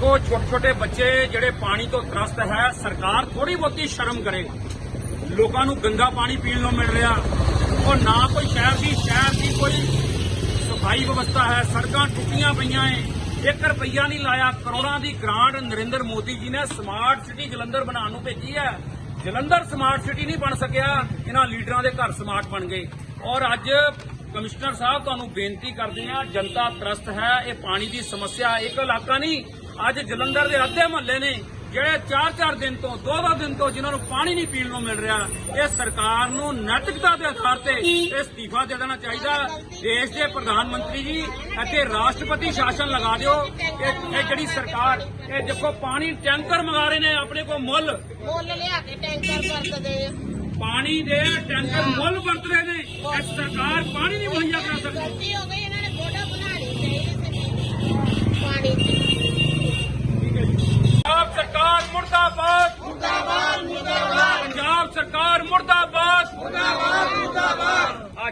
ਦੇਖੋ ਛੋਟੇ ਛੋਟੇ ਬੱਚੇ ਜਿਹੜੇ ਪਾਣੀ ਤੋਂ ਤਰਸਤ ਹੈ, ਸਰਕਾਰ ਥੋੜੀ ਬਹੁਤੀ ਸ਼ਰਮ ਕਰੇ ਲੋਕਾਂ ਨੂੰ ਗੰਦਾ ਪਾਣੀ ਪੀਣ ਨੂੰ ਮਿਲ ਰਿਹਾ। ਉਹ ਨਾ ਕੋਈ ਸ਼ਹਿਰ ਦੀ ਸ਼ਹਿਰ ਦੀ ਕੋਈ ਸਫ਼ਾਈ ਵਿਵਸਥਾ ਹੈ, ਸੜਕਾਂ ਟੁੱਟੀਆਂ ਪਈਆਂ ਏ। 1 ਰੁਪਈਆ ਨਹੀਂ ਲਾਇਆ, ਕਰੋੜਾਂ ਦੀ ਗ੍ਰਾਂਟ ਨਰਿੰਦਰ ਮੋਦੀ ਜੀ ਨੇ ਸਮਾਰਟ ਸਿਟੀ ਜਲੰਧਰ ਬਣਾਉਣ ਨੂੰ ਭੇਜੀ ਹੈ। ਜਲੰਧਰ ਸਮਾਰਟ ਸਿਟੀ ਨਹੀਂ ਬਣ ਸਕਿਆ, ਇਹਨਾਂ ਲੀਡਰਾਂ ਦੇ ਘਰ ਸਮਾਰਟ ਬਣ ਗਏ। ਔਰ ਅੱਜ ਕਮਿਸ਼ਨਰ ਸਾਹਿਬ ਤੁਹਾਨੂੰ ਬੇਨਤੀ ਕਰਦੇ ਆ ਜਨਤਾ ਤਰਸਤ ਹੈ, ਇਹ ਪਾਣੀ ਦੀ ਸਮੱਸਿਆ ਇੱਕ ਇਲਾਕਾ ਨਹੀਂ ਅੱਜ ਜਲੰਧਰ ਦੇ ਅੱਧੇ ਮਹੱਲੇ ਨੇ ਜਿਹੜੇ 4-4 ਦਿਨ ਤੋਂ 2-2 ਦਿਨ ਤੋਂ ਜਿਨ੍ਹਾਂ ਨੂੰ ਪਾਣੀ ਨਹੀਂ ਪੀਣ ਨੂੰ ਮਿਲ ਰਿਹਾ ਇਹ ਸਰਕਾਰ ਨੂੰ ਨੈਤਿਕਤਾ ਦੇ ਆਧਾਰ ਤੇ ਇਹ ਅਸਤੀਫਾ ਦੇ ਦੇਣਾ ਚਾਹੀਦਾ। ਦੇਸ਼ ਦੇ ਪ੍ਰਧਾਨ ਮੰਤਰੀ ਜੀ ਅਤੇ ਰਾਸ਼ਟਰਪਤੀ ਸ਼ਾਸਨ ਲਗਾ ਦਿਓ ਇਹ ਜਿਹੜੀ ਸਰਕਾਰ ਇਹ ਦੇਖੋ ਪਾਣੀ ਟੈਂਕਰ ਮੰਗਾ ਰਹੇ ਨੇ ਆਪਣੇ ਕੋਲ ਮੁੱਲ। ਮੁੱਲ ਲਿਆ ਕੇ ਟੈਂਕਰ ਵਰਤਦੇ ਪਾਣੀ ਦੇ ਟੈਂਕਰ ਮੁੱਲ ਵਰਤ ਰਹੇ ਨੇ। ਇਹ ਸਰਕਾਰ ਪਾਣੀ ਨਹੀਂ ਮੁਹੱਈਆ ਕਰਾ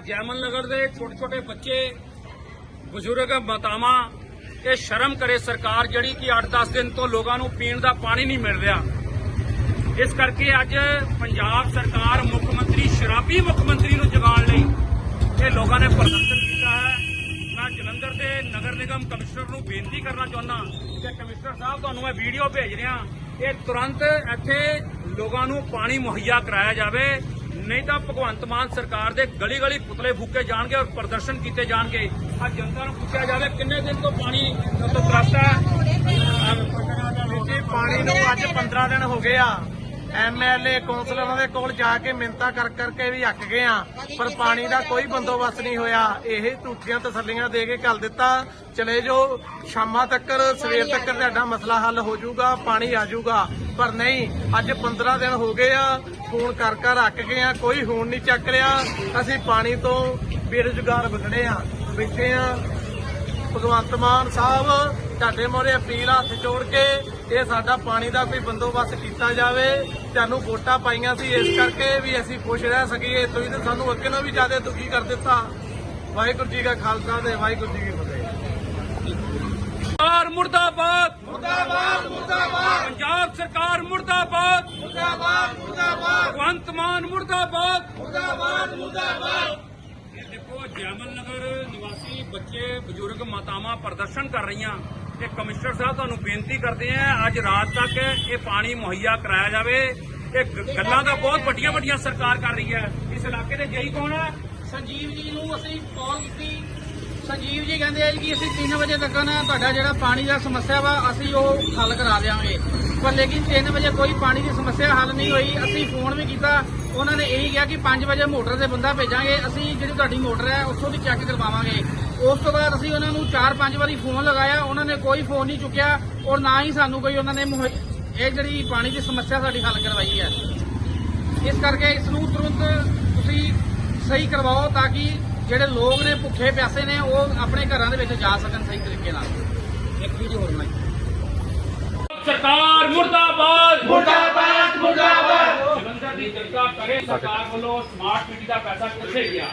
ਜੈਮਨ ਨਗਰ ਦੇ ਛੋਟੇ ਛੋਟੇ ਬੱਚੇ, ਬਜ਼ੁਰਗ ਮਾਤਾਵਾਂ, ਇਹ ਸ਼ਰਮ ਕਰੇ ਸਰਕਾਰ ਜਿਹੜੀ ਕਿ 8-10 ਦਿਨ ਤੋਂ ਲੋਕਾਂ ਨੂੰ ਪੀਣ ਦਾ ਪਾਣੀ ਨਹੀਂ ਮਿਲ ਰਿਹਾ। ਇਸ ਕਰਕੇ ਅੱਜ ਪੰਜਾਬ ਸਰਕਾਰ ਮੁੱਖ ਮੰਤਰੀ, ਸ਼ਰਾਬੀ ਮੁੱਖ ਮੰਤਰੀ ਨੂੰ ਜਗਾਉਣ ਲਈ ਇਹ ਲੋਕਾਂ ਨੇ ਪ੍ਰਦਰਸ਼ਨ ਕੀਤਾ ਹੈ। ਮੈਂ ਜਲੰਧਰ ਦੇ ਨਗਰ ਨਿਗਮ ਕਮਿਸ਼ਨਰ ਨੂੰ ਬੇਨਤੀ ਕਰਨਾ ਚਾਹੁੰਦਾ ਕਿ ਕਮਿਸ਼ਨਰ ਸਾਹਿਬ, ਤੁਹਾਨੂੰ ਮੈਂ ਵੀਡੀਓ ਭੇਜ ਰਿਹਾ। ਇਹ ਤੁਰੰਤ ਇੱਥੇ ਲੋਕਾਂ ਨੂੰ ਪਾਣੀ ਮੁਹੱਈਆ ਕਰਾਇਆ ਜਾਵੇ। ਨਹੀਂ ਤਾਂ ਭਗਵੰਤ ਮਾਨ ਸਰਕਾਰ ਦੇ ਗਲੀ ਗਲੀ ਪੁਤਲੇ ਫੂਕੇ ਜਾਣਗੇ ਔਰ ਪ੍ਰਦਰਸ਼ਨ ਕੀਤੇ ਜਾਣਗੇ। ਅੱਜ ਜਨਤਾ ਨੂੰ ਪੁੱਛਿਆ ਜਾਵੇ ਕਿੰਨੇ ਦਿਨ ਤੋਂ ਪਾਣੀ ਤੋਂ ਤਰਸਤ ਹੈ? ਪਾਣੀ ਨੂੰ ਅੱਜ 15 ਦਿਨ ਹੋ ਗਏ ਆ। ਐਮਐਲਏ ਕੌਂਸਲਰਾਂ ਦੇ ਕੋਲ ਜਾ ਕੇ ਮਿੰਤਾ ਕਰ ਕਰਕੇ ਵੀ ਅੱਕ ਗਏ ਆ। ਪਰ ਪਾਣੀ ਦਾ ਕੋਈ ਬੰਦੋਬਸਤ ਨਹੀਂ ਹੋਇਆ। ਇਹ ਝੂਠੀਆਂ ਤਸੱਲੀਆਂ ਦੇ ਕੇ ਕੱਲ ਦਿੱਤਾ। ਚਲੇ ਜਾਓ। ਸ਼ਾਮਾਂ ਤੱਕ ਸਵੇਰ ਤੱਕ ਤੁਹਾਡਾ ਮਸਲਾ ਹੱਲ ਹੋ ਜਾਊਗਾ। ਪਾਣੀ ਆ ਜਾਊਗਾ। ਪਰ ਨਹੀਂ, ਅੱਜ 15 ਦਿਨ ਹੋ ਗਏ ਆ। ਫੋਨ ਕਰ ਕਰ ਅੱਕ ਗਏ ਆ। ਕੋਈ ਫੋਨ ਨਹੀਂ ਚੱਕ ਰਿਹਾ। ਅਸੀਂ ਪਾਣੀ ਤੋਂ ਬੇਰੁਜ਼ਗਾਰ ਬੰਦਣੇ ਆ। ਬੈਠੇ ਆ। ਭਗਵੰਤ ਮਾਨ ਸਾਹਿਬ ਤੁਹਾਡੇ ਮੋਰੇ ਅਪੀਲ ਹੱਥ ਜੋੜ ਕੇ ਇਹ ਸਾਡਾ ਪਾਣੀ ਦਾ ਕੋਈ ਬੰਦੋਬਸਤ ਕੀਤਾ ਜਾਵੇ। ਤੁਹਾਨੂੰ ਵੋਟਾਂ ਪਾਈਆਂ ਸੀ ਇਸ ਕਰਕੇ ਵੀ ਅਸੀਂ ਖੁਸ਼ ਰਹਿ ਸਕੀਏ। ਤੁਸੀਂ ਤਾਂ ਸਾਨੂੰ ਅੱਗੇ ਨਾਲੋਂ ਵੀ ਜ਼ਿਆਦਾ ਦੁਖੀ ਕਰ ਦਿੱਤਾ। ਵਾਹਿਗੁਰੂ ਜੀ ਕਾ ਖਾਲਸਾ ਤੇ ਵਾਹਿਗੁਰੂ ਜੀ ਕੀ ਫਤਿਹ। ਸਰਕਾਰ ਮੁਰਦਾਬਾਦ। ਮੁਰਦਾਬਾਦ ਮੁਰਦਾਬਾਦ। ਪੰਜਾਬ ਸਰਕਾਰ ਮੁਰਦਾਬਾਦ। ਮੁਰਦਾਬਾਦ ਮੁਰਦਾਬਾਦ। ਭਗਵੰਤ ਮਾਨ ਮੁਰਦਾਬਾਦ। ਮੁਰਦਾਬਾਦ ਮੁਰਦਾਬਾਦ। ਇਹ ਦੇਖੋ ਜੈਮਲ ਨਗਰ ਨਿਵਾਸੀ ਬੱਚੇ ਬਜ਼ੁਰਗ ਮਾਤਾਵਾਂ ਪ੍ਰਦਰਸ਼ਨ ਕਰ ਰਹੀਆਂ। ਤੇ ਕਮਿਸ਼ਨਰ ਸਾਹਿਬ, ਤੁਹਾਨੂੰ ਬੇਨਤੀ ਕਰਦੇ ਆ ਅੱਜ ਰਾਤ ਤੱਕ ਇਹ ਪਾਣੀ ਮੁਹੱਈਆ ਕਰਾਇਆ ਜਾਵੇ। ਇਹ ਗੱਲਾਂ ਤਾਂ ਬਹੁਤ ਵੱਡੀਆਂ ਵੱਡੀਆਂ ਸਰਕਾਰ ਕਰ ਰਹੀ ਹੈ। ਇਸ ਇਲਾਕੇ ਦੇ ਜਈ ਕੌਣ ਹੈ? ਸੰਜੀਵ ਜੀ ਨੂੰ ਅਸੀਂ ਕਾਲ ਕੀਤੀ। ਸੰਜੀਵ ਜੀ ਕਹਿੰਦੇ ਆ ਕਿ ਅਸੀਂ 3 ਵਜੇ ਤੱਕ ਨਾ ਤੁਹਾਡਾ ਜਿਹੜਾ ਪਾਣੀ ਦਾ ਸਮੱਸਿਆ ਵਾ, ਅਸੀਂ ਉਹ ਹੱਲ ਕਰਾ ਦਿਆਂਗੇ। ਪਰ ਲੇਕਿਨ 3 ਵਜੇ ਕੋਈ ਪਾਣੀ ਦੀ ਸਮੱਸਿਆ ਹੱਲ ਨਹੀਂ ਹੋਈ। ਅਸੀਂ ਫੋਨ ਵੀ ਕੀਤਾ। ਉਹਨਾਂ ਨੇ ਇਹੀ ਕਿਹਾ ਕਿ 5 ਵਜੇ ਮੋਟਰ ਦੇ ਬੰਦਾ ਭੇਜਾਂਗੇ। ਅਸੀਂ ਜਿਹੜੀ ਤੁਹਾਡੀ ਮੋਟਰ ਹੈ, ਉੱਥੋਂ ਦੀ ਚੈੱਕ ਕਰਵਾਵਾਂਗੇ। ਉਸ ਤੋਂ ਬਾਅਦ ਅਸੀਂ ਉਹਨਾਂ ਨੂੰ 4-5 ਵਾਰੀ ਫੋਨ ਲਗਾਇਆ। ਉਹਨਾਂ ਨੇ ਕੋਈ ਫੋਨ ਨਹੀਂ ਚੁੱਕਿਆ ਔਰ ਨਾ ਹੀ ਸਾਨੂੰ ਕੋਈ ਉਹਨਾਂ ਨੇ ਇਹ ਜਿਹੜੀ ਪਾਣੀ ਦੀ ਸਮੱਸਿਆ ਸਾਡੀ ਹੱਲ ਕਰਵਾਈ ਹੈ। ਇਸ ਕਰਕੇ ਇਸ ਨੂੰ ਤੁਰੰਤ ਤੁਸੀਂ ਸਹੀ ਕਰਵਾਓ ਤਾਂ ਕਿ ਜਿਹੜੇ ਲੋਕ ਨੇ ਭੁੱਖੇ ਪਿਆਸੇ ਨੇ ਉਹ ਆਪਣੇ ਘਰਾਂ ਦੇ ਵਿੱਚ ਜਾ ਸਕਣ ਸਹੀ ਤਰੀਕੇ ਨਾਲ। ਇੱਕ ਵੀਡੀਓ ਹੋਰ ਮੈਂ ਸਰਕਾਰ ਮੁਰਦਾਬਾਦ। ਮੁਰਦਾਬਾਦ ਮੁਰਦਾਬਾਦ। ਜਲੰਧਰ ਦੀ ਜਨਤਾ ਕਰੇ ਸਰਕਾਰ ਵੱਲੋਂ ਸਮਾਰਟ ਸਿਟੀ ਦਾ ਪੈਸਾ ਕਿੱਥੇ ਗਿਆ?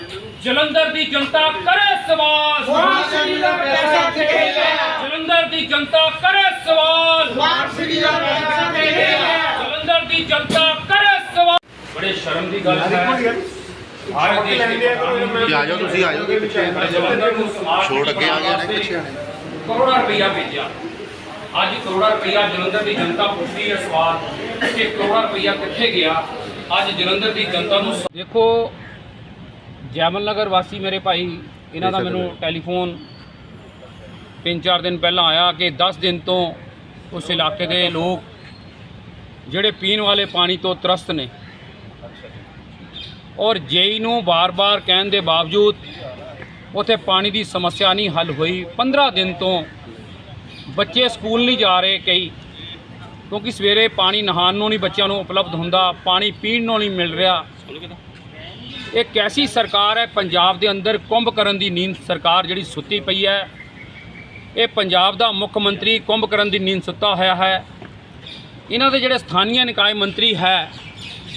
ਜਲੰਧਰ ਦੀ ਜਨਤਾ ਕਰੇ ਸਵਾਲ। ਸਮਾਰਟ ਸਿਟੀ ਦਾ ਪੈਸਾ ਕਿੱਥੇ ਗਿਆ? ਜਲੰਧਰ ਦੀ ਜਨਤਾ ਕਰੇ ਸਵਾਲ। ਸਮਾਰਟ ਸਿਟੀ ਦਾ ਪੈਸਾ ਕਿੱਥੇ ਗਿਆ? ਜਲੰਧਰ ਦੀ ਜਨਤਾ ਕਰੇ ਸਵਾਲ। ਬੜੇ ਸ਼ਰਮ ਦੀ ਗੱਲ ਹੈ। ਆ ਜਾਓ ਤੁਸੀਂ ਆ ਜਾਓ ਜੀ ਪਿੱਛੇ। ਛੋੜ ਅੱਗੇ ਆ ਗਏ ਨੇ ਪਿੱਛੇ ਕਰੋੜਾਂ ਰੁਪਈਆ ਭੇਜਿਆ। ਅੱਜ ਕਰੋੜਾਂ ਰੁਪਈਆ ਜਲੰਧਰ ਦੀ ਜਨਤਾ ਪੁੱਛਦੀ ਹੈ ਸਵਾਲ ਕਿ ਕਰੋੜਾਂ ਰੁਪਈਆ ਕਿੱਥੇ ਗਿਆ? ਅੱਜ ਜਲੰਧਰ ਦੀ ਜਨਤਾ ਨੂੰ ਦੇਖੋ ਜੈਮਲ ਨਗਰ ਵਾਸੀ ਮੇਰੇ ਭਾਈ ਇਹਨਾਂ ਦਾ ਮੈਨੂੰ ਟੈਲੀਫੋਨ। ਤਿੰਨ ਚਾਰ ਦਿਨ ਪਹਿਲਾਂ ਆਇਆ ਕਿ 10 ਦਿਨ ਤੋਂ ਉਸ ਇਲਾਕੇ ਦੇ ਲੋਕ ਜਿਹੜੇ ਪੀਣ ਵਾਲੇ ਪਾਣੀ ਤੋਂ ਤਰਸਤ ਨੇ। ਔਰ ਜੇਈ ਨੂੰ ਬਾਰ-ਬਾਰ ਕਹਿਣ ਦੇ ਬਾਵਜੂਦ ਉਥੇ ਪਾਣੀ ਦੀ ਸਮੱਸਿਆ ਨਹੀਂ ਹੱਲ ਹੋਈ। 15 ਦਿਨ ਤੋਂ ਬੱਚੇ ਸਕੂਲ ਨਹੀਂ ਜਾ ਰਹੇ ਕਈ ਕਿਉਂਕਿ ਸਵੇਰੇ ਪਾਣੀ ਨਹਾਉਣ ਨੂੰ ਨਹੀਂ ਬੱਚਿਆਂ ਨੂੰ ਉਪਲਬਧ ਹੁੰਦਾ ਪਾਣੀ ਪੀਣ ਨੂੰ ਨਹੀਂ ਮਿਲ ਰਿਹਾ। ਇਹ ਕੈਸੀ ਸਰਕਾਰ ਹੈ ਪੰਜਾਬ ਦੇ ਅੰਦਰ ਕੁੰਭ ਕਰਨ ਦੀ ਨੀਂਦ ਸਰਕਾਰ ਜਿਹੜੀ ਸੁੱਤੀ ਪਈ ਹੈ। ਇਹ ਪੰਜਾਬ ਦਾ ਮੁੱਖ ਮੰਤਰੀ ਕੁੰਭ ਕਰਨ ਦੀ ਨੀਂਦ ਸੁੱਤਾ ਹੋਇਆ ਹੈ। ਇਹਨਾਂ ਦੇ ਜਿਹੜੇ ਸਥਾਨੀय ਨਿਕਾਏ ਮੰਤਰੀ ਹੈ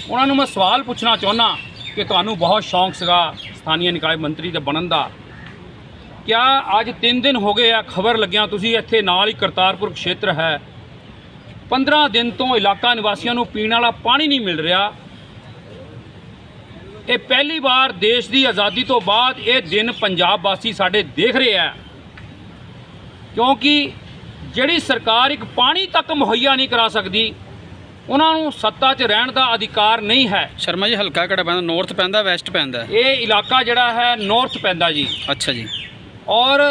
ਉਹਨਾਂ ਨੂੰ ਮੈਂ ਸਵਾਲ ਪੁੱਛਣਾ ਚਾਹੁੰਦਾ ਕਿ ਤੁਹਾਨੂੰ ਬਹੁਤ ਸ਼ੌਂਕ ਸੀਗਾ ਸਥਾਨੀ ਨਿਕਾਏ ਮੰਤਰੀ ਦੇ ਬਣਨ ਦਾ। ਕਿਆ ਅੱਜ 3 ਦਿਨ ਹੋ ਗਏ ਆ ਖਬਰ ਲੱਗਿਆ, ਤੁਸੀਂ ਇੱਥੇ ਨਾਲ ਹੀ ਕਰਤਾਰਪੁਰ ਖੇਤਰ ਹੈ। 15 ਦਿਨ ਤੋਂ ਇਲਾਕਾ ਨਿਵਾਸੀਆਂ ਨੂੰ ਪੀਣ ਵਾਲਾ ਪਾਣੀ ਨਹੀਂ ਮਿਲ ਰਿਹਾ। ਇਹ ਪਹਿਲੀ ਵਾਰ ਦੇਸ਼ ਦੀ ਆਜ਼ਾਦੀ ਤੋਂ ਬਾਅਦ ਇਹ ਦਿਨ ਪੰਜਾਬ ਵਾਸੀ ਸਾਡੇ ਦੇਖ ਰਹੇ ਆ। ਕਿਉਂਕਿ ਜਿਹੜੀ ਸਰਕਾਰ ਇੱਕ ਪਾਣੀ ਤੱਕ ਮੁਹੱਈਆ ਨਹੀਂ ਕਰਾ ਸਕਦੀ ਉਹਨਾਂ ਨੂੰ ਸੱਤਾ 'ਚ ਰਹਿਣ ਦਾ ਅਧਿਕਾਰ ਨਹੀਂ ਹੈ। ਸ਼ਰਮਾ ਜੀ ਹਲਕਾ ਕਿਹੜਾ ਪੈਂਦਾ? ਨਾਰਥ ਪੈਂਦਾ ਵੈਸਟ ਪੈਂਦਾ? ਇਹ ਇਲਾਕਾ ਜਿਹੜਾ ਹੈ ਨਾਰਥ ਪੈਂਦਾ ਜੀ। ਅੱਛਾ ਜੀ। ਔਰ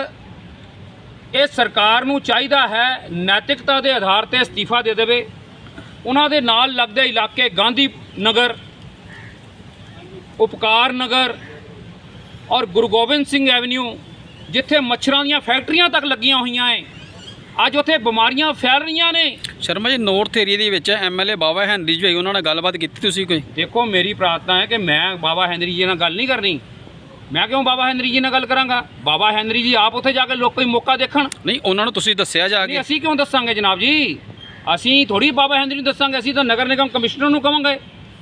ਇਹ ਸਰਕਾਰ ਨੂੰ ਚਾਹੀਦਾ ਹੈ ਨੈਤਿਕਤਾ ਦੇ ਆਧਾਰ ਤੇ ਅਸਤੀਫਾ ਦੇ ਦੇਵੇ। ਉਹਨਾਂ ਦੇ ਨਾਲ ਲੱਗਦੇ ਇਲਾਕੇ ਗਾਂਧੀ ਨਗਰ ਉਪਕਾਰ ਨਗਰ ਔਰ ਗੁਰੂ ਗੋਬਿੰਦ ਸਿੰਘ ਐਵਨਿਊ ਜਿੱਥੇ ਮੱਛਰਾਂ ਦੀਆਂ ਫੈਕਟਰੀਆਂ ਤੱਕ ਲੱਗੀਆਂ ਹੋਈਆਂ ਏ ਅੱਜ ਉੱਥੇ ਬਿਮਾਰੀਆਂ ਫੈਲ ਰਹੀਆਂ ਨੇ। ਸ਼ਰਮਾ ਜੀ ਨਾਰਥ ਏਰੀਆ ਦੇ ਵਿੱਚ ਐਮਐਲਏ ਬਾਬਾ ਹੈਨਰੀ ਜੀ ਹੋਈ ਉਹਨਾਂ ਨਾਲ ਗੱਲਬਾਤ ਕੀਤੀ ਤੁਸੀਂ ਕੋਈ? ਦੇਖੋ ਮੇਰੀ ਪ੍ਰਾਰਥਨਾ ਹੈ ਕਿ ਮੈਂ ਬਾਬਾ ਹੈਨਰੀ ਜੀ ਨਾਲ ਗੱਲ ਨਹੀਂ ਕਰਨੀ। ਮੈਂ ਕਿਉਂ ਬਾਬਾ ਹੈਨਰੀ ਜੀ ਨਾਲ ਗੱਲ ਕਰਾਂਗਾ? ਬਾਬਾ ਹੈਨਰੀ ਜੀ ਆਪ ਉੱਥੇ ਜਾ ਕੇ ਲੋਕ ਕੋਈ ਮੌਕਾ ਦੇਖਣ। ਨਹੀਂ ਉਹਨਾਂ ਨੂੰ ਤੁਸੀਂ ਦੱਸਿਆ ਜਾ ਨਹੀਂ ਕੇ ਅਸੀਂ ਕਿਉਂ ਦੱਸਾਂਗੇ ਜਨਾਬ ਜੀ? ਅਸੀਂ ਥੋੜੀ ਬਾਬਾ ਹੈਨਰੀ ਨੂੰ ਦੱਸਾਂਗੇ ਅਸੀਂ ਤਾਂ ਨਗਰ ਨਿਗਮ ਕਮਿਸ਼ਨਰ ਨੂੰ ਕਵਾਂਗੇ।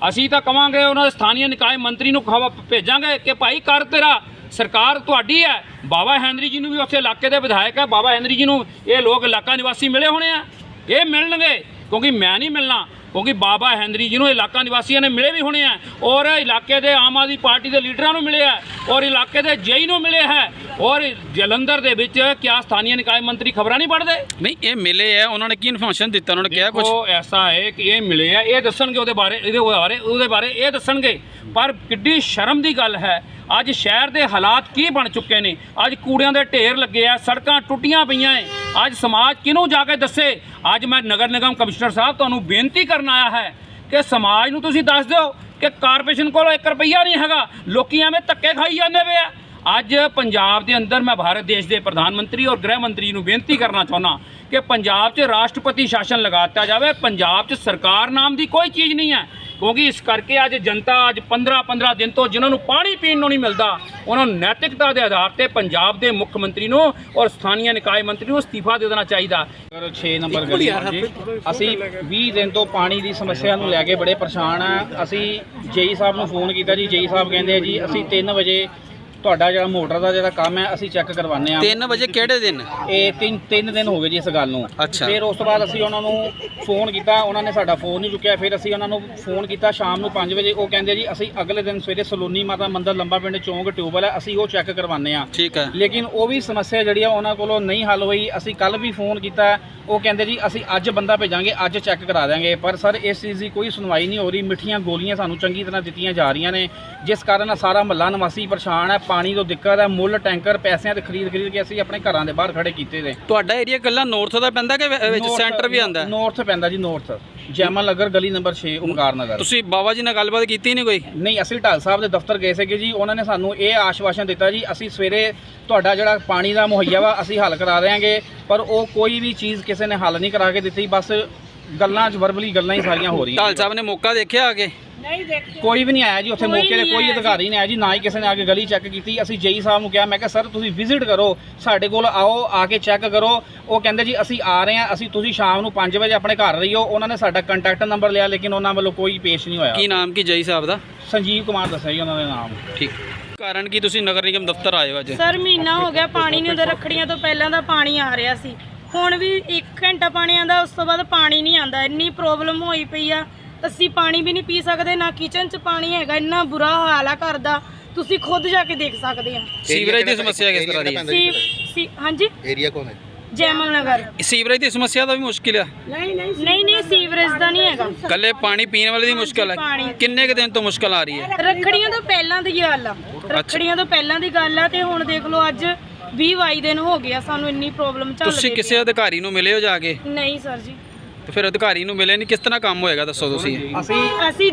ਅਸੀਂ ਤਾਂ ਕਵਾਂਗੇ ਉਹਨਾਂ ਦੇ ਸਥਾਨੀय ਨਿਕਾਏ ਮੰਤਰੀ ਨੂੰ ਖਵਾ ਭੇਜਾਂਗੇ ਕਿ ਭਾਈ ਕਰ ਤੇਰਾ। ਸਰਕਾਰ ਤੁਹਾਡੀ ਹੈ। ਬਾਬਾ ਹੈਨਰੀ ਜੀ ਨੂੰ ਵੀ ਉੱਥੇ ਇਲਾਕੇ ਦੇ ਵਿਧਾਇਕ ਹੈ। ਬਾਬਾ ਹੈਨਰੀ ਜੀ ਨੂੰ ਇਹ ਲੋਕ ਇਲਾਕਾ ਨਿਵਾਸੀ ਮਿਲੇ ਹੋਣੇ ਆ। ਇਹ ਮਿਲਣਗੇ ਕਿਉਂਕਿ ਮੈਂ ਨਹੀਂ ਮਿਲਣਾ ਕਿਉਂਕਿ ਬਾਬਾ ਹੈਨਰੀ ਜੀ ਨੂੰ ਇਲਾਕਾ ਨਿਵਾਸੀਆਂ ਨੇ ਮਿਲੇ ਵੀ ਹੋਣੇ ਆ। ਔਰ ਇਲਾਕੇ ਦੇ ਆਮ ਆਦਮੀ ਪਾਰਟੀ ਦੇ ਲੀਡਰਾਂ ਨੂੰ ਮਿਲੇ ਆ। ਔਰ ਇਲਾਕੇ ਦੇ ਜੇਈ ਨੂੰ ਮਿਲੇ ਹੈ। ਔਰ ਜਲੰਧਰ ਦੇ ਵਿੱਚ ਕਿਆ ਸਥਾਨੀय ਨਿਕਾਏ ਮੰਤਰੀ ਖਬਰਾਂ ਨਹੀਂ ਪੜ੍ਹਦੇ? ਨਹੀਂ ਇਹ ਮਿਲੇ ਆ। ਉਹਨਾਂ ਨੇ ਕੀ ਇਨਫੋਰਮੇਸ਼ਨ ਦਿੱਤਾ? ਉਹਨਾਂ ਨੇ ਕਿਹਾ ਕੁਝ ਦੇਖੋ ਐਸਾ ਹੈ ਕਿ ਇਹ ਮਿਲੇ ਆ। ਇਹ ਦੱਸਣਗੇ ਉਹਦੇ ਬਾਰੇ ਇਹਦੇ ਬਾਰੇ ਉਹਦੇ ਬਾਰੇ ਇਹ ਦੱਸਣਗੇ। ਪਰ ਕਿੱਡੀ ਸ਼ਰਮ ਦੀ ਗੱਲ ਹੈ ਅੱਜ ਸ਼ਹਿਰ ਦੇ ਹਾਲਾਤ ਕੀ ਬਣ ਚੁੱਕੇ ਨੇ? ਅੱਜ ਕੂੜਿਆਂ ਦੇ ਢੇਰ ਲੱਗੇ ਆ, ਸੜਕਾਂ ਟੁੱਟੀਆਂ ਪਈਆਂ ਐ। ਅੱਜ ਸਮਾਜ ਕਿਹਨੂੰ ਜਾ ਕੇ ਦੱਸੇ? ਅੱਜ ਮੈਂ ਨਗਰ ਨਿਗਮ ਕਮਿਸ਼ਨਰ ਸਾਹਿਬ ਤੁਹਾਨੂੰ ਬੇਨਤੀ ਕਰਨ ਆਇਆ ਹੈ ਕਿ ਸਮਾਜ ਨੂੰ ਤੁਸੀਂ ਦੱਸ ਦਿਓ ਕਿ ਕਾਰਪੋਰੇਸ਼ਨ ਕੋਲ 1 ਰੁਪਈਆ ਨਹੀਂ ਹੈਗਾ। ਲੋਕੀ ਐਵੇਂ ਧੱਕੇ ਖਾਈ ਜਾਂਦੇ ਪਏ ਆ। ਅੱਜ ਪੰਜਾਬ ਦੇ ਅੰਦਰ ਮੈਂ ਭਾਰਤ ਦੇਸ਼ ਦੇ ਪ੍ਰਧਾਨ ਮੰਤਰੀ ਔਰ ਗ੍ਰਹਿ ਮੰਤਰੀ ਨੂੰ ਬੇਨਤੀ ਕਰਨਾ ਚਾਹੁੰਦਾ ਕਿ ਪੰਜਾਬ 'ਚ ਰਾਸ਼ਟਰਪਤੀ ਸ਼ਾਸਨ ਲਗਾਤਾ ਜਾਵੇ। ਪੰਜਾਬ 'ਚ ਸਰਕਾਰ ਨਾਮ ਦੀ ਕੋਈ ਚੀਜ਼ ਨਹੀਂ ਹੈ। ਕਿਉਂਕਿ ਇਸ ਕਰਕੇ ਅੱਜ ਜਨਤਾ ਅੱਜ 15 15 ਦਿਨ ਤੋਂ ਜਿਨ੍ਹਾਂ ਨੂੰ ਪਾਣੀ ਪੀਣ ਨੂੰ ਨਹੀਂ ਮਿਲਦਾ ਉਹਨਾਂ ਨੂੰ ਨੈਤਿਕਤਾ ਦੇ ਆਧਾਰ ਤੇ ਪੰਜਾਬ ਦੇ ਮੁੱਖ ਮੰਤਰੀ ਨੂੰ ਔਰ ਸਥਾਨੀय ਨਿਕਾਏ ਮੰਤਰੀ ਨੂੰ ਅਸਤੀਫਾ ਦੇ ਦੇਣਾ ਚਾਹੀਦਾ। 6 ਨੰਬਰ ਗਲੀ ਜੀ ਅਸੀਂ 20 ਦਿਨ ਤੋਂ ਪਾਣੀ ਦੀ ਸਮੱਸਿਆ ਨੂੰ ਲੈ ਕੇ ਬੜੇ ਪਰੇਸ਼ਾਨ ਆ। ਅਸੀਂ ਜੇਈ ਸਾਹਿਬ ਨੂੰ ਫੋਨ ਕੀਤਾ ਜੀ ਜੇਈ ਸਾਹਿਬ ਕਹਿੰਦੇ ਆ ਜੀ ਅਸੀਂ 3 ਵਜੇ ਤੁਹਾਡਾ ਜਿਹੜਾ ਮੋਟਰ ਦਾ ਜਿਹੜਾ ਕੰਮ ਹੈ ਅਸੀਂ ਚੈੱਕ ਕਰਵਾਉਂਦੇ ਆ 3 ਵਜੇ ਕਿਹੜੇ ਦਿਨ? ਇਹ ਤਿੰਨ ਤਿੰਨ ਦਿਨ ਹੋ ਗਏ ਜੀ ਇਸ ਗੱਲ ਨੂੰ। ਅੱਛਾ। ਫਿਰ ਉਸ ਤੋਂ ਬਾਅਦ ਅਸੀਂ ਉਹਨਾਂ ਨੂੰ ਫੋਨ ਕੀਤਾ ਉਹਨਾਂ ਨੇ ਸਾਡਾ ਫੋਨ ਨਹੀਂ ਚੁੱਕਿਆ। ਫਿਰ ਅਸੀਂ ਉਹਨਾਂ ਨੂੰ ਫੋਨ ਕੀਤਾ ਸ਼ਾਮ ਨੂੰ 5 ਵਜੇ। ਉਹ ਕਹਿੰਦੇ ਜੀ ਅਸੀਂ ਅਗਲੇ ਦਿਨ ਸਵੇਰੇ ਸਲੋਨੀ ਮਾਤਾ ਮੰਦਿਰ ਲੰਬਾ ਪਿੰਡ ਚੌਂਕ ਟਿਊਬਲ ਹੈ ਅਸੀਂ ਉਹ ਚੈੱਕ ਕਰਵਾਉਂਦੇ ਆ ਠੀਕ ਹੈ। ਲੇਕਿਨ ਉਹ ਵੀ ਸਮੱਸਿਆ ਜਿਹੜੀ ਆ ਉਹਨਾਂ ਕੋਲੋਂ ਨਹੀਂ ਹੱਲ ਹੋਈ। ਅਸੀਂ ਕੱਲ ਵੀ ਫੋਨ ਕੀਤਾ। ਉਹ ਕਹਿੰਦੇ ਜੀ ਅਸੀਂ ਅੱਜ ਬੰਦਾ ਭੇਜਾਂਗੇ ਅੱਜ ਚੈੱਕ ਕਰਾ ਦਿਆਂਗੇ। ਪਰ ਸਰ ਇਸ ਚੀਜ਼ ਦੀ ਕੋਈ ਸੁਣਵਾਈ ਨਹੀਂ ਹੋ ਰਹੀ। ਮਿੱਠੀਆਂ ਗੋਲੀਆਂ ਸਾਨੂੰ ਚੰਗੀ ਤਰ੍ਹਾਂ ਦਿੱਤੀਆਂ ਜਾ ਰਹੀਆਂ ਨੇ। ਜਿਸ ਕਾਰਨ ਸਾਰਾ ਮਹੱਲਾ ਨਿਵਾਸੀ ਪਰੇਸ਼ਾਨ ਹੈ। ਪਾਣੀ ਤੋਂ ਦਿੱਕਤ ਹੈ ਮੁੱਲ ਟੈਂਕਰ ਪੈਸਿਆਂ ਤੇ ਖਰੀਦ ਖਰੀਦ ਕੇ ਅਸੀਂ ਆਪਣੇ ਘਰਾਂ ਦੇ ਬਾਹਰ ਖੜੇ ਕੀਤੇ ਨੇ। ਤੁਹਾਡਾ ਏਰੀਆ ਕੱਲਾ ਨਾਰਥ ਦਾ ਪੈਂਦਾ ਕਿ ਵਿੱਚ ਸੈਂਟਰ ਵੀ ਆਂਦਾ ਨਾਰਥ ਪੈਂਦਾ ਜੀ ਨਾਰਥ ਜੈਮਲ ਨਗਰ ਗਲੀ ਨੰਬਰ 6 ਓਮਕਾਰ ਨਗਰ। ਤੁਸੀਂ ਬਾਬਾ ਜੀ ਨਾਲ ਗੱਲਬਾਤ ਕੀਤੀ ਨਹੀਂ ਕੋਈ? ਨਹੀਂ ਅਸੀਂ ਢਾਲ ਸਾਹਿਬ ਦੇ ਦਫ਼ਤਰ ਗਏ ਸੀਗੇ ਜੀ ਉਹਨਾਂ ਨੇ ਸਾਨੂੰ ਇਹ ਆਸ਼ਵਾਸਨ ਦਿੱਤਾ ਜੀ ਅਸੀਂ ਸਵੇਰੇ ਤੁਹਾਡਾ ਜਿਹੜਾ ਪਾਣੀ ਦਾ ਮੁਹੱਈਆ ਵਾ ਅਸੀਂ ਹੱਲ ਕਰਾ ਦੇਵਾਂਗੇ ਪਰ ਉਹ ਕੋਈ ਵੀ ਚੀਜ਼ ਕਿਸੇ ਨੇ ਹੱਲ ਨਹੀਂ ਕਰਾ ਕੇ ਦਿੱਤੀ ਬਸ ਗੱਲਾਂ 'ਚ ਵਰਬਲੀ ਗੱਲਾਂ ਹੀ ਸਾਰੀਆਂ ਹੋ ਰਹੀਆਂ ਢਾਲ ਸਾਹਿਬ ਨੇ ਮੌਕਾ ਦੇਖਿਆ ਆ ਕੇ? ਕੋਈ ਵੀ ਨਹੀਂ ਆਇਆ ਜੀ ਉੱਥੇ ਕੋਈ ਮੌਕੇ ਤੇ ਨਹੀਂ ਕੋਈ ਆਇਆ ਅਧਿਕਾਰੀ ਨਹੀਂ ਆਇਆ ਜੀ ਨਾ ਹੀ ਕਿਸੇ ਨੇ ਆ ਕੇ ਗਲੀ ਚੈੱਕ ਕੀਤੀ। ਅਸੀਂ ਜੇਈ ਸਾਹਿਬ ਨੂੰ ਕਿਹਾ ਮੈਂ ਕਿਹਾ ਸਰ ਤੁਸੀਂ ਵਿਜ਼ਿਟ ਕਰੋ ਸਾਡੇ ਕੋਲ ਆਓ ਆ ਕੇ ਚੈੱਕ ਕਰੋ। ਉਹ ਕਹਿੰਦੇ ਜੀ ਅਸੀਂ ਆ ਰਹੇ ਹਾਂ ਅਸੀਂ ਤੁਸੀਂ ਸ਼ਾਮ ਨੂੰ 5 ਵਜੇ ਆਪਣੇ ਘਰ ਰਹੀਓ। ਉਹਨਾਂ ਨੇ ਸਾਡਾ ਕੰਟੈਕਟ ਨੰਬਰ ਲਿਆ ਲੇਕਿਨ ਉਹਨਾਂ ਵੱਲੋਂ ਕੋਈ ਪੇਸ਼ ਨਹੀਂ ਹੋਇਆ। ਕੀ ਨਾਮ ਕੀ ਜਈ ਸਾਹਿਬ ਦਾ? ਸੰਜੀਵ ਕੁਮਾਰ ਦੱਸਿਆ ਜੀ ਉਹਨਾਂ ਦੇ ਨਾਮ। ਠੀਕ। ਕਾਰਨ ਕੀ? ਤੁਸੀਂ ਨਗਰ ਨਿਗਮ ਦਫ਼ਤਰ ਆਏ ਹੋ ਅੱਜ। ਸਰ ਮਹੀਨਾ ਹੋ ਗਿਆ ਪਾਣੀ ਨਹੀਂ ਉਹਦੇ ਰੱਖੜੀਆਂ ਤੋਂ ਪਹਿਲਾਂ ਦਾ ਪਾਣੀ ਆ ਰਿਹਾ ਸੀ। ਹੁਣ ਵੀ 1 ਘੰਟਾ ਪਾਣੀ ਆਂਦਾ ਉਸ ਤੋਂ ਬਾਅਦ ਪਾਣੀ ਨਹੀਂ ਆਂਦਾ ਇੰਨੀ ਪ੍ਰੋਬਲਮ ਹੋਈ ਪਈ ਆ। ਅਸੀਂ ਪਾਣੀ ਵੀ ਨਹੀਂ ਪੀ ਸਕਦੇ ਨਾ ਕਿਚਨ 'ਚ ਪਾਣੀ ਹੈਗਾ ਇੰਨਾ ਬੁਰਾ ਹਾਲ ਆ ਘਰ ਦਾ। ਤੁਸੀਂ ਖੁਦ ਜਾ ਕੇ ਦੇਖ ਸਕਦੇ ਆ। ਸੀਵਰੇਜ ਦੀ ਸਮੱਸਿਆ ਕਿਸ ਤਰ੍ਹਾਂ ਦੀ ਹੈ? ਸੀ ਸੀ ਹਾਂਜੀ? ਏਰੀਆ ਕੌਣ ਹੈ? ਜੈਮਲ ਨਗਰ। ਸੀਵਰੇਜ ਦੀ ਸਮੱਸਿਆ ਦਾ ਵੀ ਮੁਸ਼ਕਿਲ ਆ। ਨਹੀਂ ਨਹੀਂ ਸੀਵਰੇਜ ਦਾ ਨਹੀਂ ਹੈਗਾ। ਕੱਲੇ ਪਾਣੀ ਪੀਣ ਵਾਲੇ ਦੀ ਮੁਸ਼ਕਿਲ ਹੈ ਪਾਣੀ। ਕਿੰਨੇ ਕੁ ਦਿਨ ਤੋਂ ਮੁਸ਼ਕਿਲ ਆ ਰਹੀ ਹੈ? ਰੱਖੜੀਆਂ ਤੋਂ ਪਹਿਲਾਂ ਦੀ ਗੱਲ ਆ। ਰੱਖੜੀਆਂ ਤੋਂ ਪਹਿਲਾਂ ਦੀ ਗੱਲ ਆ ਤੇ ਹੁਣ ਦੇਖ ਲਓ ਅੱਜ 20 22 ਦਿਨ ਹੋ ਗਿਆ ਸਾਨੂੰ ਇੰਨੀ ਪ੍ਰੋਬਲਮ ਚੱਲ ਰਹੀ ਤੁਸੀਂ ਕਿਸੇ ਅਧਿਕਾਰੀ ਨੂੰ ਮਿਲੇ ਹੋ ਜਾ ਕੇ? ਨਹੀਂ ਸਰ ਜੀ। ਤੇ ਫਿਰ ਅਧਿਕਾਰੀ ਨੂੰ ਮਿਲੇ ਨਹੀਂ ਕਿਸ ਤਰ੍ਹਾਂ ਕੰਮ ਹੋਏਗਾ ਦੱਸੋ ਤੁਸੀਂ? ਅਸੀਂ ਅਸੀਂ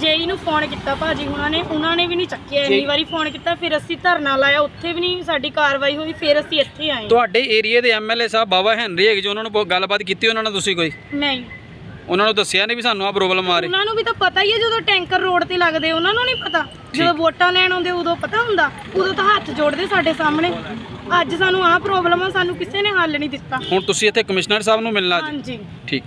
ਜੇਈ ਨੂੰ ਫੋਨ ਕੀਤਾ ਭਾਜੀ ਉਹਨਾਂ ਨੇ ਉਹਨਾਂ ਨੇ ਵੀ ਨਹੀਂ ਚੱਕਿਆ ਇੰਨੀ ਵਾਰੀ ਫੋਨ ਕੀਤਾ ਫਿਰ ਅਸੀਂ ਧਰਨਾ ਲਾਇਆ ਉੱਥੇ ਵੀ ਨਹੀਂ ਸਾਡੀ ਕਾਰਵਾਈ ਹੋਈ ਫਿਰ ਅਸੀਂ ਇੱਥੇ ਆਏ। ਤੁਹਾਡੇ ਏਰੀਆ ਦੇ ਐਮਐਲਏ ਸਾਹਿਬ ਬਾਬਾ ਹੈਨਰੀ ਹੈਗੇ ਜੋ ਉਹਨਾਂ ਨੂੰ ਗੱਲਬਾਤ ਕੀਤੀ ਉਹਨਾਂ ਨਾਲ ਤੁਸੀਂ ਕੋਈ? ਨਹੀਂ। ਉਹਨਾਂ ਨੂੰ ਦੱਸਿਆ ਨਹੀਂ ਵੀ ਸਾਨੂੰ ਆ ਪ੍ਰੋਬਲਮ ਆ ਰਹੀ। ਉਹਨਾਂ ਨੂੰ ਵੀ ਤਾਂ ਪਤਾ ਹੀ ਹੈ ਜਦੋਂ ਟੈਂਕਰ ਰੋਡ ਤੇ ਲੱਗਦੇ ਉਹਨਾਂ ਨੂੰ ਨਹੀਂ ਪਤਾ। ਜਦੋਂ ਵੋਟਾਂ ਲੈਣ ਆਉਂਦੇ ਉਦੋਂ ਪਤਾ ਹੁੰਦਾ। ਉਦੋਂ ਤਾਂ ਹੱਥ ਜੋੜਦੇ ਸਾਡੇ ਸਾਹਮਣੇ। ਅੱਜ ਸਾਨੂੰ ਆਹ ਪ੍ਰੋਬਲਮ ਆ ਸਾਨੂੰ ਕਿਸੇ ਨੇ ਹੱਲ ਨਹੀਂ ਦਿੱਤਾ। ਹੁਣ ਤੁਸੀਂ ਇੱਥੇ ਕਮਿਸ਼ਨਰ ਸਾਹਿਬ ਨੂੰ ਮਿਲਣਾ ਅੱਜ ਹਾਂਜੀ। ਠੀਕ।